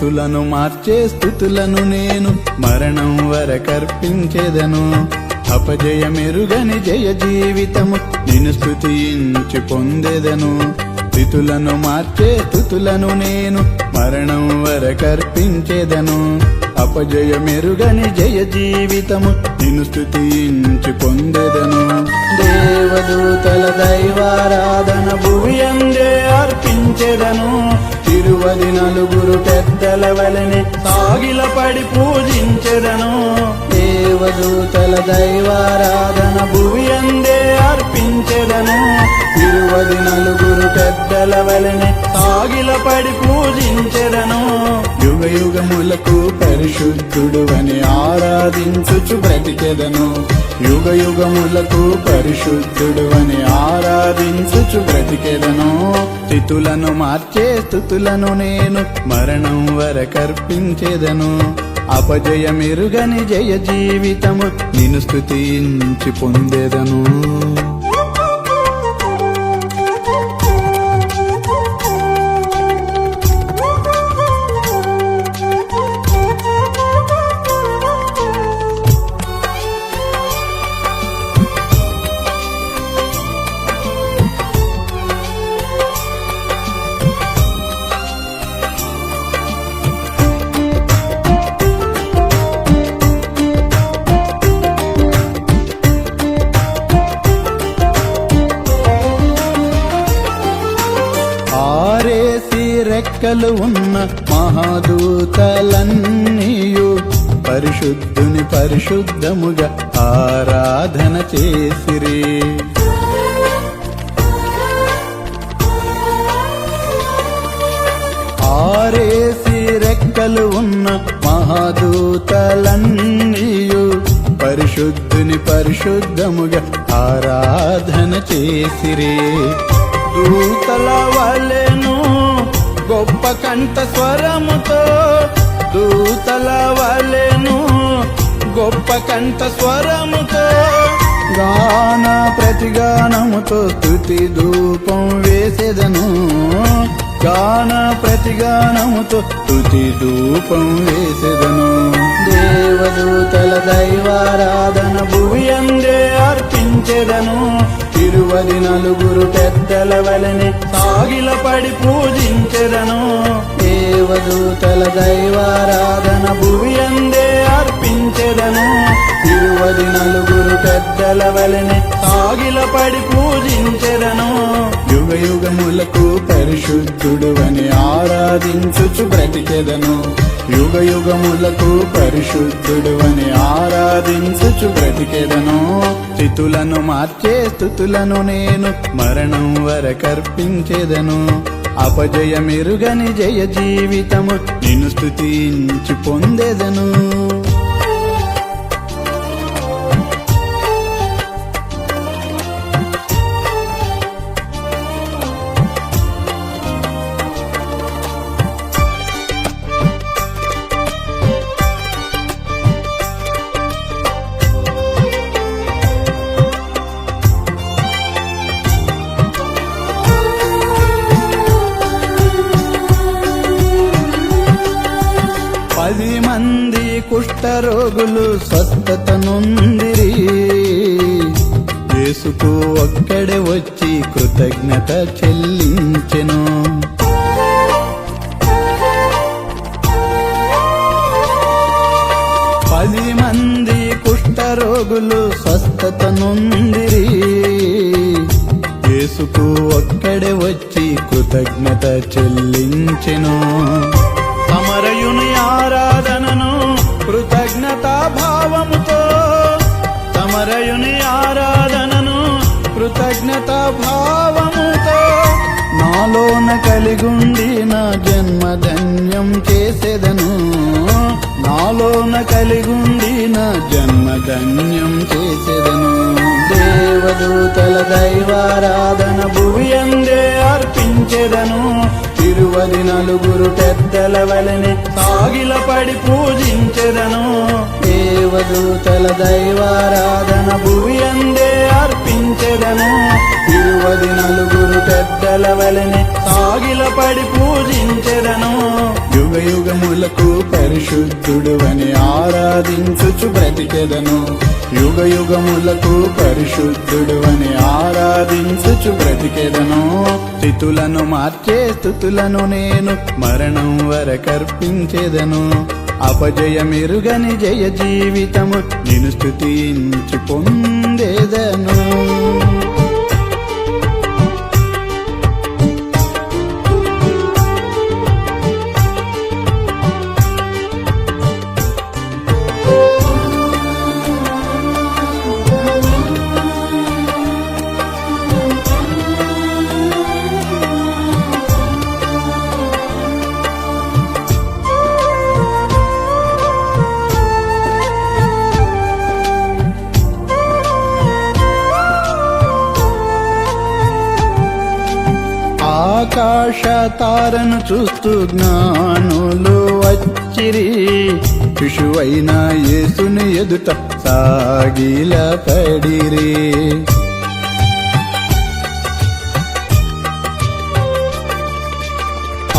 స్థితులను మార్చే స్థుతులను నేను మరణం అపజయ అపజయమెరుగని జయ జీవితము నిన్ను స్థుతించి పొందెదను. స్థితులను మార్చే స్థుతులను నేను మరణం అపజయ అపజయమెరుగని జయ జీవితము నిన్ను స్థుతించి పొందెదను. దేవదూతల దైవారాధన భువి అర్పించెదను. తిరువది నలుగురు పెద్దల వలెని సాగిల పడి పూజించెదను. దేవదూతల దైవారాధన భువి అందే అర్పించెదను ఇరువది నలుగురు పెద్దల వలెని సాగిల పడి పూజించెదను. యుగ యుగములకు పరిశుద్ధుడు అని ఆరాధించుచు బ్రతికెదను. యుగ యుగములకు పరిశుద్ధుడు అని ఆరాధించుచు బ్రతికెదను. స్థితులను మార్చే స్థుతులను నేను మరణం వరకర్పించెదను అపజయమెరుగని జయ జీవితము నిను స్థుతించి పొందెదను. రెక్కలు ఉన్న మహాదూతలన్నీయు పరిశుద్ధుని పరిశుద్ధముగా ఆరాధన చేసిరి. ఆరేసి రెక్కలు ఉన్న మహాదూతలన్నీయు పరిశుద్ధుని పరిశుద్ధముగా ఆరాధన చేసిరే. దూతల వలెను గొప్ప కంఠ స్వరముతో దూతల వలెను. గొప్ప కంఠ స్వరముతో గాన ప్రతిగానముతో స్థుతి ధూపం వేసెదను. గాన ప్రతిగానముతో స్థుతి ధూపం వేసెదను. దేవదూతల దైవారాధన భువి అందే అర్పించెదను. తిరువది నలుగురు పెద్దల వలనే సాగిల పడి పూజించెదను. దేవదూతల దైవారాధన భువి అందే అర్పించెదను. తిరువది నలుగురు పెద్దల వలెని సాగిల పడి పూజించెదను. యుగ యుగములకు పరిశుద్ధుడు అని ఆరాధించుచు బ్రతికెదను. యుగ యుగములకు పరిశుద్ధుడు అని ఆరాధించుచు బ్రతికెదను. స్థితులను మార్చే స్థుతులను నేను మరణం వరకర్పించెదను అపజయమెరుగని జయ జీవితము నిన్ను స్థుతించి పొందెదను. పది మంది కుష్ఠరోగులు స్వస్థత నొందిరి యేసుకు ఒక్కడే వచ్చి కృతజ్ఞత చెల్లించెను. పది మంది కుష్ఠరోగులు స్వస్థత నొందిరి యేసుకు ఒక్కడే వచ్చి కృతజ్ఞత చెల్లించెను. భావముతో నాలోన కలిగుండి నా జన్మధన్యం చేసేదను. నాలోన కలిగుండి నా జన్మధన్యం చేసేదను. దేవదూతల దైవారాధన భువి అందే అర్పించెదను. తిరువది నలుగురు పెద్దల వలెని సాగిల పడి పూజించెదను. దేవదూతల దైవారాధన భువి నలుగురు సాగిల పడి పూజించెదను. యుగ యుగములకు పరిశుద్ధుడు అని ఆరాధించుచు బ్రతికెదను. యుగ యుగములకు పరిశుద్ధుడు అని ఆరాధించుచు బ్రతికెదను. స్థితులను మార్చే స్థుతులను నేను మరణం వరకర్పించెదను అపజయమెరుగని జయ జీవితము నేను స్థుతించి పొందేదను. ఆకాశ తారను చూస్తూ జ్ఞానులు వచ్చిరి. శిశువైన యేసుని ఎదుట సాగిల పడిరి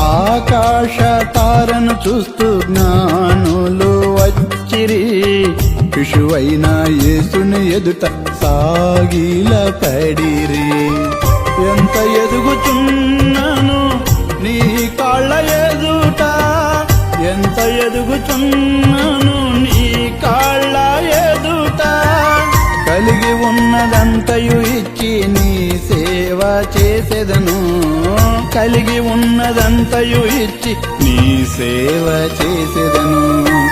ఆకాశ తారను చూస్తూ జ్ఞానులు వచ్చిరి. శిశువైన యేసుని ఎదుట సాగిల పడిరి ఎదుగుచున్నాను నీ కాళ్ళ ఎదుట. కలిగి ఉన్నదంతయు ఇచ్చి నీ సేవ చేసేదను. కలిగి ఉన్నదంతయు ఇచ్చి నీ సేవ చేసేదను.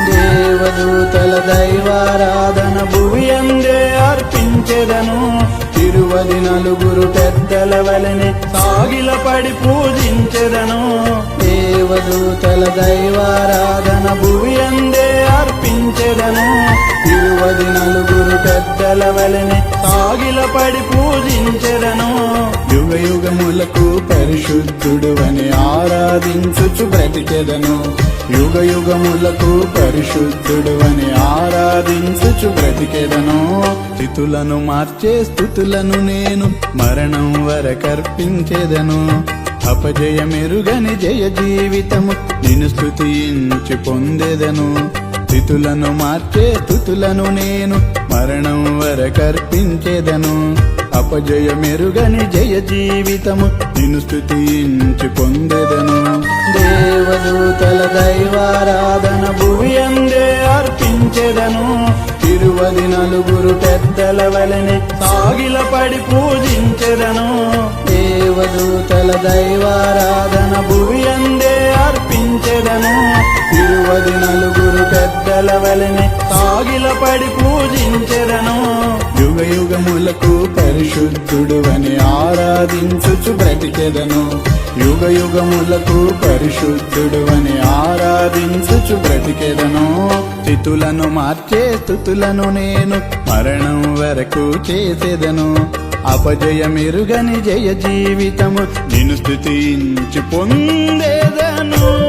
దేవదూతల దైవారాధన భువి అందే అర్పించెదను. తిరువది నలుగురు పెద్దల వలెని సాగిలపడి పూజించెదను. దేవదూతల దైవారాధన భువి అందే అర్పించెదను. యువది నలుగురు పెద్దల వలెని సాగిలపడి పూజించెదను. యుగ యుగములకు పరిశుద్ధుడు అని ఆరాధించుచు బ్రతికెదను. యుగ యుగములకు పరిశుద్ధుడు అని ఆరాధించుచు బ్రతికెదను. స్థితులను మార్చే స్థుతులను నేను మరణం వరకర్పించెదను అపజయమెరుగని జయ జీవితము నిన్ను స్థుతించి పొందెదను. తితులను మార్చే తుతులను నేను మరణం వరకర్పించెదను అపజయమెరుగని జయ జీవితము నిన్ను స్థుతించి పొందెదను. దేవదూతల దైవారాధన భువి అందే అర్పించెదను. తిరువది నలుగురు పెద్దల వలెని సాగిలపడి పూజించెదను. దేవదూతల దైవారాధన భువి అందే అర్పించెదను. తిరువది నలుగురు పెద్దల సాగిల పడి పూజించెదను. యుగ యుగములకు పరిశుద్ధుడు అని ఆరాధించుచు బ్రతికెదను. యుగ యుగములకు పరిశుద్ధుడు అని ఆరాధించుచు బ్రతికెదను. స్థితులను మార్చే స్థుతులను నేను మరణం వరకు చేసేదను. అపజయమెరుగని జయ జీవితము నిన్ను స్థుతించి పొందేదను.